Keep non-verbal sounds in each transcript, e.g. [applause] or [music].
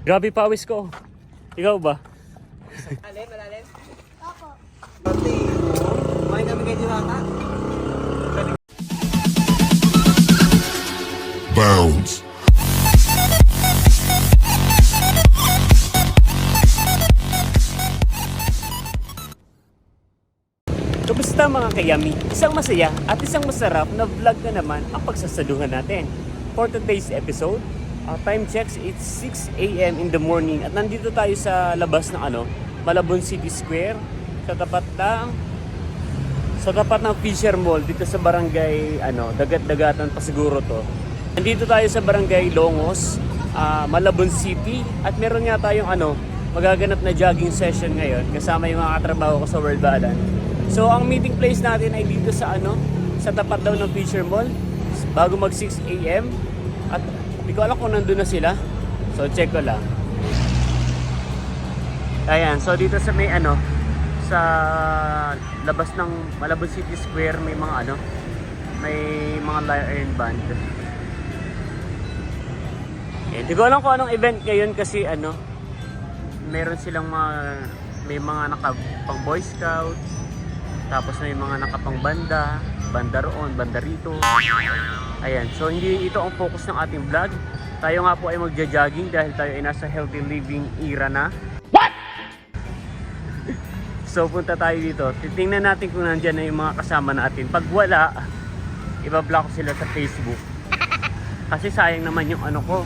Grabe pawis ko. Ikaw ba? Malalim, malalim. Opo. Pati, kumain kami kay Diwata. Bounds. Kumusta mga kayami? Isang masaya at isang masarap na vlog na naman ang pagsasaluhan natin. For today's episode, uh, time checks, it's 6 a.m. in the morning at nandito tayo sa labas ng ano, Malabon City Square sa tapat ng sa tapat ng Fisher Mall dito sa barangay ano, Dagat-Dagatan pa siguro to. Nandito tayo sa barangay Longos, ah, Malabon City at meron nga tayong ano, magaganap na jogging session ngayon kasama yung mga katrabaho ko sa World Balance. So ang meeting place natin ay dito sa ano, sa tapat daw ng Fisher Mall bago mag 6 a.m. At hindi ko alam kung nandun na sila. So check ko lang. Ayan, so dito sa may ano, sa labas ng Malabon City Square may mga ano, may mga lion band. Eh, hindi ko alam kung anong event ngayon kasi ano, meron silang mga, may mga naka pang Boy Scout, tapos may mga nakapang banda, banda roon, banda rito. Ayan, so hindi ito ang focus ng ating vlog. Tayo nga po ay magja-jogging dahil tayo ay nasa healthy living era na. [laughs] So punta tayo dito. Titingnan natin kung nandyan na yung mga kasama natin. Pag wala, ibablock ko sila sa Facebook. [laughs] Kasi sayang naman yung ano ko.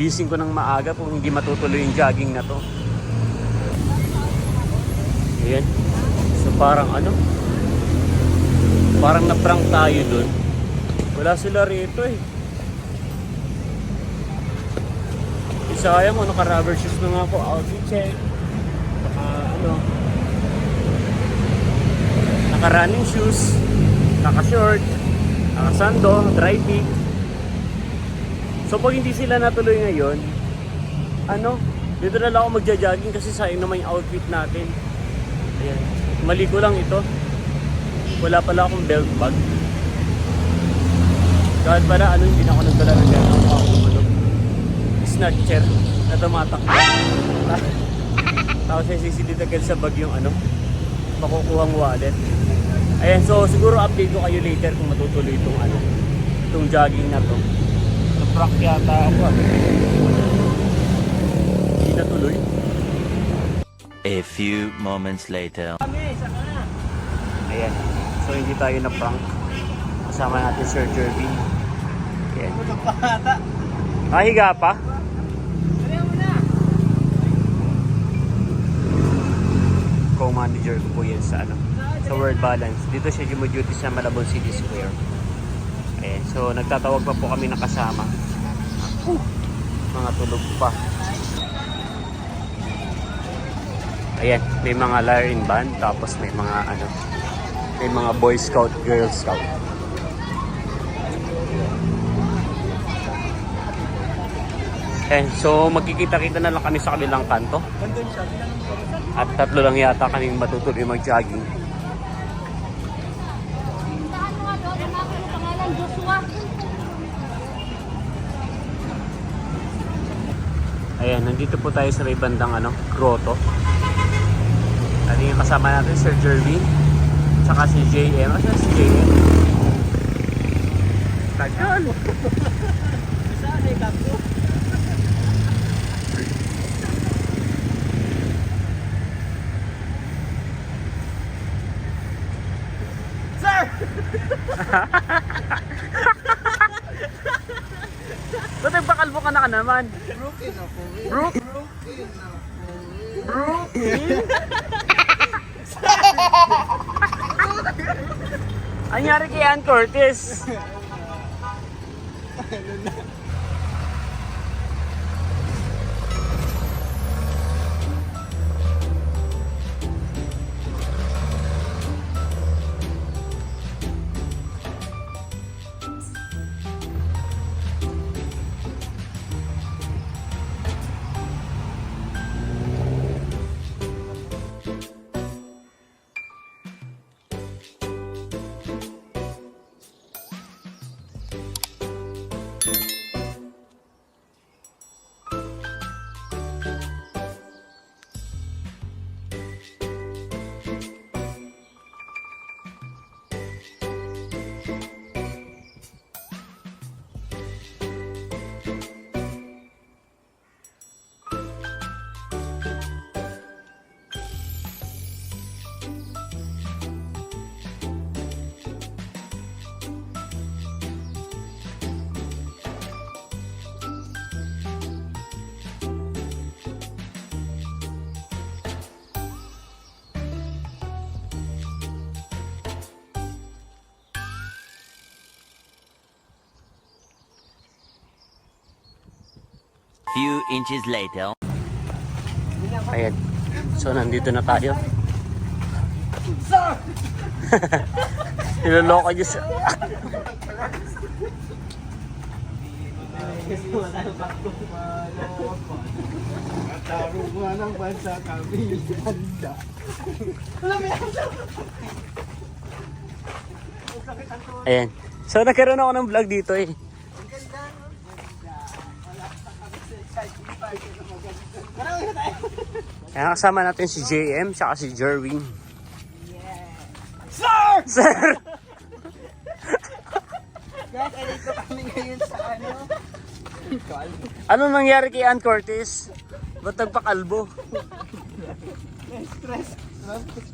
Gising ko ng maaga kung hindi matutuloy yung jogging na to. Ayan. So parang ano? Parang na-prank tayo dun. Wala sila rito eh. Isaya mo, naka-rubber shoes na nga ako. Outfit check. Baka ano, naka-running shoes, naka-short, naka-sando, dry fit. So pag hindi sila natuloy ngayon, ano, dito na lang ako magja-jogging kasi sayang naman yung outfit natin. Ayan. Mali ko lang ito. Wala pala akong belt bag. Kahit pala, ano, hindi na ako nagdala ng bag. Ako, ano, snatcher na tumatakbo. [laughs] Tapos ay sisilitagad sa bag yung ano, makukuhang wallet. Ayan, so siguro update ko kayo later kung matutuloy itong ano, itong jogging na to. Naprank yata ako ah. Hindi natuloy. A few moments later. Ayan. So hindi tayo na prank. Kasama natin Sir Jervin. Pa ata. Kahiga pa? Co-manager ko po yan sa ano, sa World Balance. Dito siya duty sa Malabon City Square. Ayan. So nagtatawag pa po kami ng kasama. Mga tulog pa. Ayan, may mga Larin band tapos may mga ano, may mga Boy Scout, Girl Scout. Eh, so magkikita-kita na lang kami sa kabilang kanto. At tatlo lang yata kaming matutuloy mag-jogging. Ayan, nandito po tayo sa may bandang ano, grotto. At yung kasama natin, Sir Jervin. Tsaka si JM. Asa si JM? Tagal! Saan ay kapto? Ba't nagpakalbo ka na ka naman? Broken ako eh. Brooke? Broken ako eh. Brooklyn? Anyari kay Ann Curtis? Few inches later. Ayan. So, nandito na tayo. [laughs] Niloloko niyo sa... Tarungan ng bansa kami. Handa. Ayan. So, nagkaroon ako ng vlog dito eh. Kaya kasama natin si JM saka si Jerwin. Sir! Sir! Guys, andito kami ngayon sa ano? Anong nangyari kay Ann Curtis? Ba't nagpakalbo? Stress.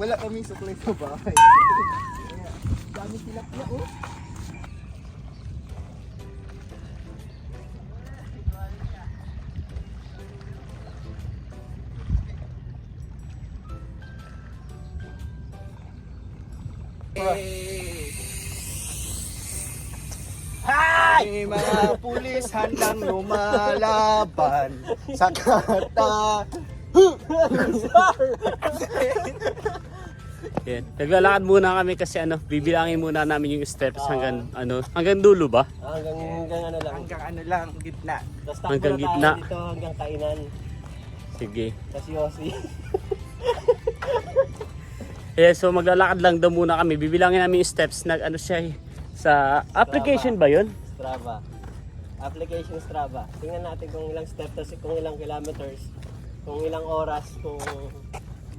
Wala kami suklay sa bahay. [laughs] Dami sila na oh. Hi! mga pulis handang lumalaban sa kata. Ayan. Naglalakad muna kami kasi ano, bibilangin muna namin yung steps hanggang ano, hanggang dulo ba? Hanggang, hanggang ano lang. Hanggang ano lang, gitna. Tapos takbo Hanggang na tayo gitna. dito hanggang kainan. Sige. Kasi Yossi. Yeah, [laughs] so maglalakad lang daw muna kami. Bibilangin namin yung steps na ano siya eh, sa application ba 'yon? Strava. Application Strava. Tingnan natin kung ilang steps, kung ilang kilometers, kung ilang oras, kung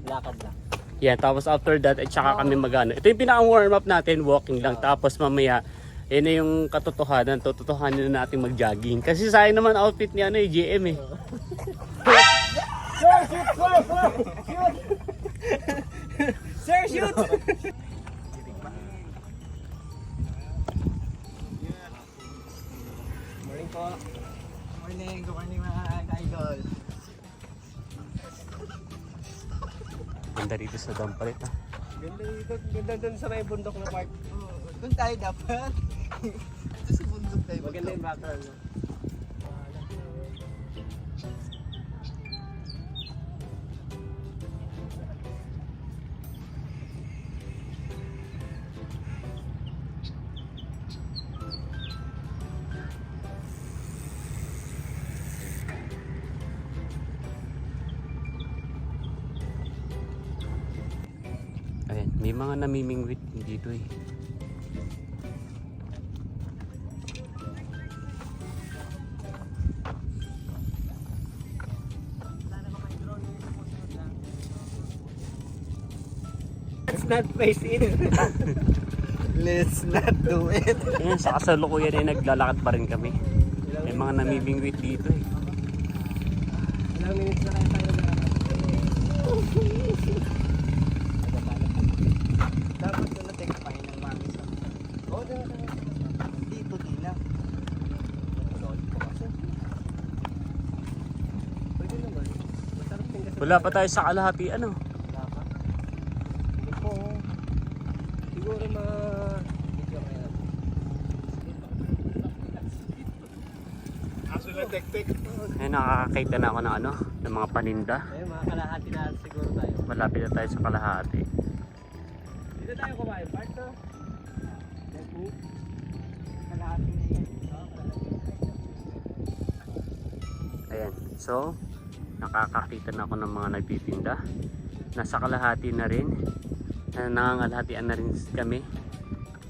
lakad na. Yeah, tapos after that, at saka kami magano. Ito yung pinaka warm up natin, walking lang. Tapos mamaya, yun na yung katotohanan. Tototohanan na natin mag-jogging. Kasi sayang naman outfit ni ano, eh, GM eh. [laughs] Sir, shoot! Morning [laughs] po. Morning, good morning mga idol. Ganda rito sa Dampalit ah. Ganda dito, ganda dun sa may bundok na park. Doon tayo dapat. [laughs] Ito sa bundok tayo. Maganda yung background. Mga namimingwit dito eh. Let's not face it. [laughs] Let's not do it. Ayan, sa kasalukuyan ay naglalakad pa rin kami. May mga namimingwit dito eh. Ilang minutes na kayo tayo. Dapat doon natin kapain ng mami sa. Oo, doon na Dito tila. Pwede naman. Masarap din kasi. Wala pa tayo sa kalahati ano. Wala pa. Hindi po. Siguro mga... Aso na tek-tek. Ayan, nakakakita na ako ng ano, ng mga paninda. Ayun, mga kalahati na siguro tayo. Malapit na tayo sa kalahati. Tayo kumain, part to. Let's move. Kalahati na yan. Ayan. So, nakakakita na ako ng mga nagtitinda. Nasa kalahati na rin. Na nangangalhatian na rin kami.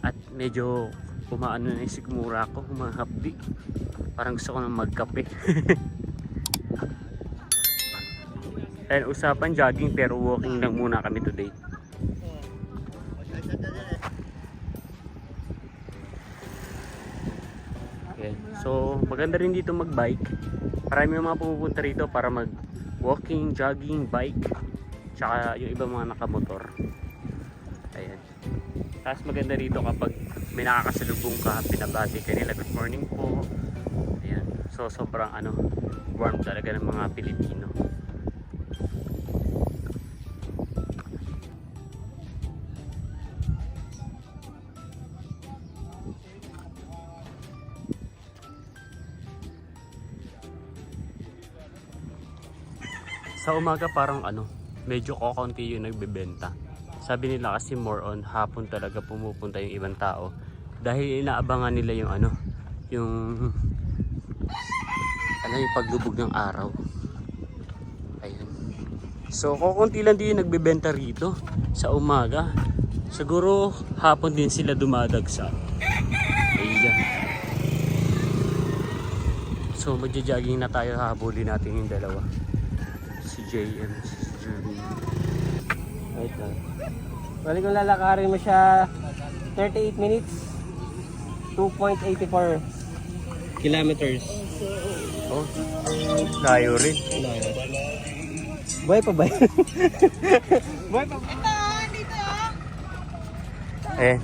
At medyo kumaano na yung sigmura ko, humahapdi. Parang gusto ko na magkape. [laughs] Ayan, usapan jogging pero walking lang muna kami today. So, maganda rin dito mag-bike. Marami mga pumupunta rito para mag walking, jogging, bike. Tsaka yung ibang mga nakamotor. Ayan. Tapos maganda rito kapag may nakakasalubong ka, pinabati ka nila, good morning po. Ayan. So, sobrang ano, warm talaga ng mga Pilipino. Sa umaga parang ano, medyo kokonti yung nagbebenta. Sabi nila kasi more on hapon talaga pumupunta yung ibang tao dahil inaabangan nila yung ano, yung ano yung paglubog ng araw. Ayun. So kokonti lang din yung nagbebenta rito sa umaga. Siguro hapon din sila dumadagsa. Ayan. So magja-jogging na tayo habulin natin yung dalawa. JM, Jeremy. Wait lang. Bali kung lalakarin mo siya 38 minutes, 2.84 kilometers. Oh, layo rin. Buhay pa ba yun? [laughs] Buhay pa ba? Eh,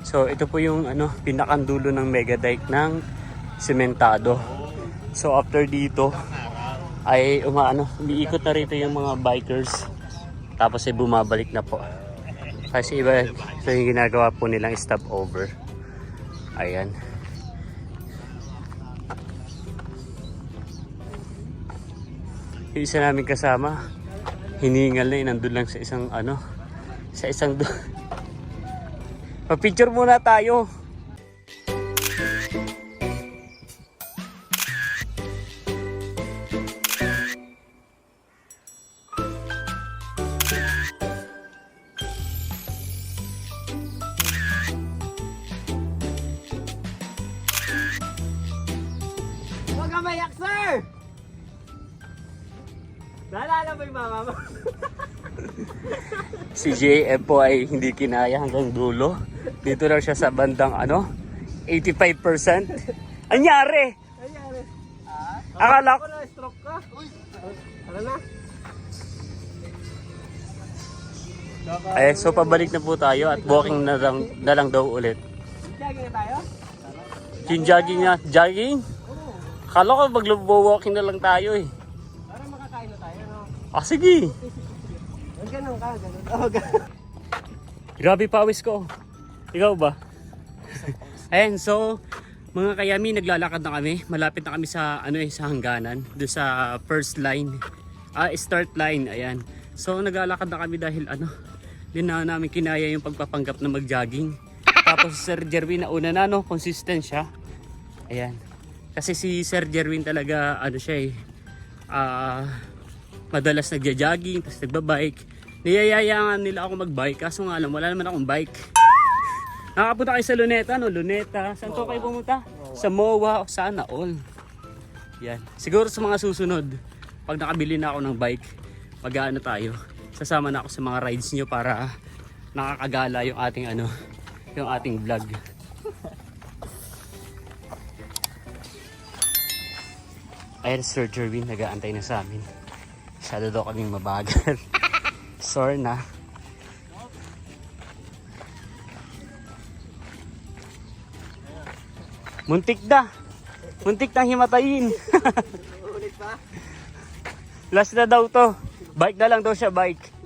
so ito po yung ano, pinakandulo ng mega dike ng sementado. So after dito ay umaano, umiikot na rito yung mga bikers. Tapos ay bumabalik na po. Kasi iba, so yung ginagawa po nilang stop over. Ayan. Yung isa namin kasama, hiningal na yun, lang sa isang ano, sa isang do [laughs] Pa-picture muna tayo. Naalala mo yung mama mo? [laughs] Si JF po ay hindi kinaya hanggang dulo. Dito lang siya sa bandang ano, 85%. Anyari? Nangyari. Akala Ako na, stroke ka. Uy! Ano na? Eh, so pabalik na po tayo at walking na lang, na lang daw ulit. Jogging na tayo? Yung jogging na, jogging? Akala ko maglo-walking na lang tayo eh. Ah, sige. Ganun ka, ganun. Oh, ganun. Grabe pawis ko. Ikaw ba? Ayan, so mga kayami, naglalakad na kami. Malapit na kami sa ano eh, sa hangganan, do sa first line. Ah, start line, ayan. So naglalakad na kami dahil ano, din na namin kinaya yung pagpapanggap na mag-jogging. Tapos si Sir Jerwin nauna na no, consistent siya. Ayan. Kasi si Sir Jerwin talaga ano siya eh, ah madalas nagja-jogging, tapos nagbabike. Niyayayangan nila ako magbike, kaso nga lang, wala naman akong bike. Nakapunta kayo sa Luneta, no? Luneta. Saan to kayo pumunta? Sa MOA o sana all. Yan. Siguro sa mga susunod, pag nakabili na ako ng bike, mag-ano tayo. Sasama na ako sa mga rides nyo para nakakagala yung ating ano, yung ating vlog. Ayan, Sir Jerwin, nag-aantay na sa amin. Masyado daw kaming mabagal. [laughs] Sorry na. Muntik da. Muntik na himatayin. Ulit [laughs] pa? Last na daw to. Bike na lang daw siya, bike.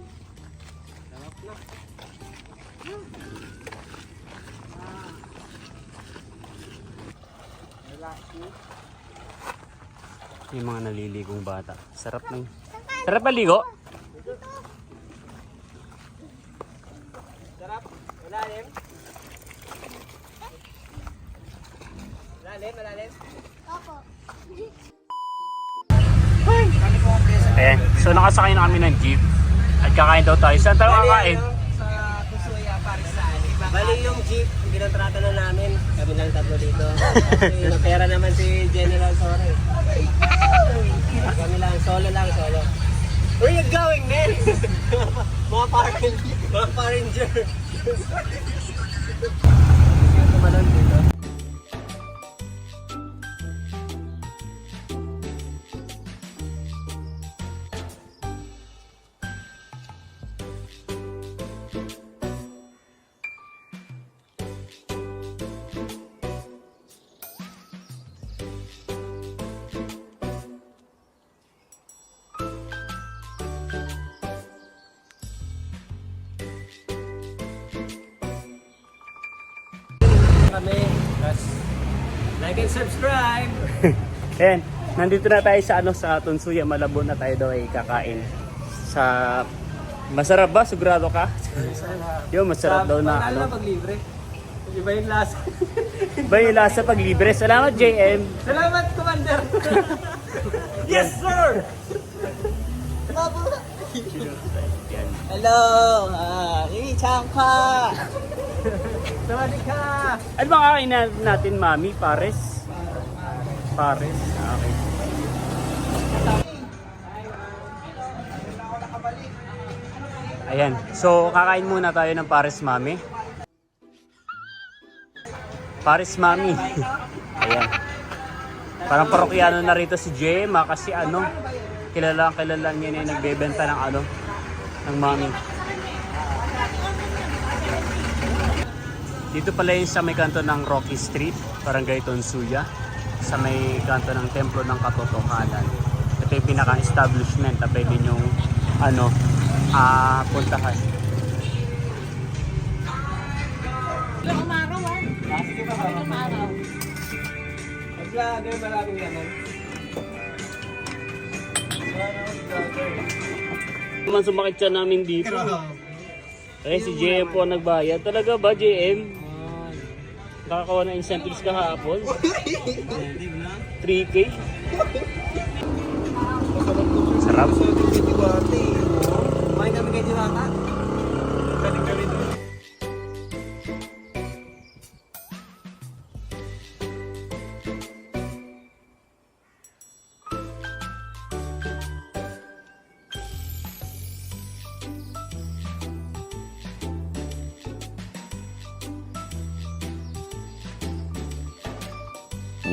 Yung mga naliligong bata. Sarap ng... Sarap maligo? Sarap? Malalim? Malalim, malalim? Opo. Ayan. So nakasakay na kami ng jeep. At kakain daw tayo. Saan tayo kakain? ano, Sa Kusuya, Parisan. Bali yung jeep, ginontrata na namin. Kami lang tatlo dito. [laughs] Kasi may pera naman si General Sore. Kami lang, solo lang, solo. Where you going, man? mga [laughs] parin, mga paranger. Yung tumalon dito. Like and subscribe. [laughs] Ayan. Nandito na tayo sa ano sa Tunsuya Malabon na tayo daw ay kakain. Sa Masarap ba? Sigurado ka? Yo, masarap daw na ano. pag libre. Iba yung lasa. [laughs] Ba yung lasa pag libre? Salamat JM. Salamat, Commander! [laughs] yes, sir! Hello! Ah, Ri Changpa! Sawadee ka! Ano ba kakain na- natin, Mami? Pares? Pares? Okay. Ayan. So, kakain muna tayo ng Pares Mami. Pares Mami. [laughs] Ayan. Parang parokyano na rito si Gemma kasi ano, kilala kilala niya na yung nagbebenta ng ano, ng Mami. Dito pala yung sa may kanto ng Rocky Street, Barangay Tonsuya, sa may kanto ng Templo ng Katotohanan. Ito yung pinaka-establishment na pwede nyong ano, ah puntahan. Ilang umaraw ah. Ilang umaraw. Mag-vlogger, maraming laman. Naman sumakit siya namin dito. Eh, si JM po ang nagbayad. Talaga ba, JM? Nakakawa ng incentives kahapon. 3K. Sarap. Kumain kami kay Diwata.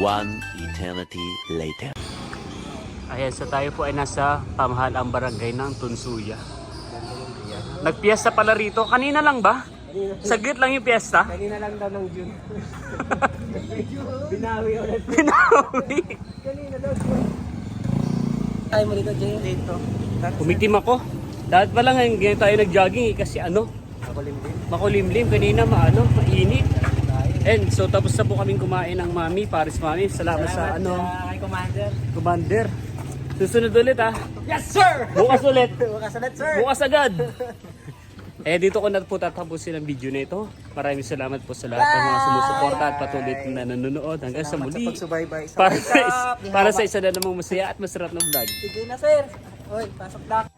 One eternity later. Ayan, so tayo po ay nasa pamahalang barangay ng Tunsuya. Nagpiesta pala rito. Kanina lang ba? Saglit lang yung piyesta. Kanina lang daw ng June. [laughs] Binawi ulit. Pinawi. Kanina daw June. Tayo mo dito, Jay. Dito. Kumitim ako. Dahil pa lang ngayon tayo nag-jogging eh, kasi ano, din. makulimlim. Kanina maano, mainit. And so tapos na po kaming kumain ng mami, Paris Mami. Salamat, sa ano, kay Commander. Commander. Susunod ulit ah. Yes, sir! Bukas ulit. [laughs] Bukas ulit, sir! Bukas agad. [laughs] Eh dito ko na po tatapusin ang video na ito. Maraming salamat po sa lahat ng mga sumusuporta at patuloy na nanonood hanggang sa muli. pagsubaybay sa Para sa, para sa isa na namang masaya at masarap na vlog. Sige na, sir! Hoy, pasok na.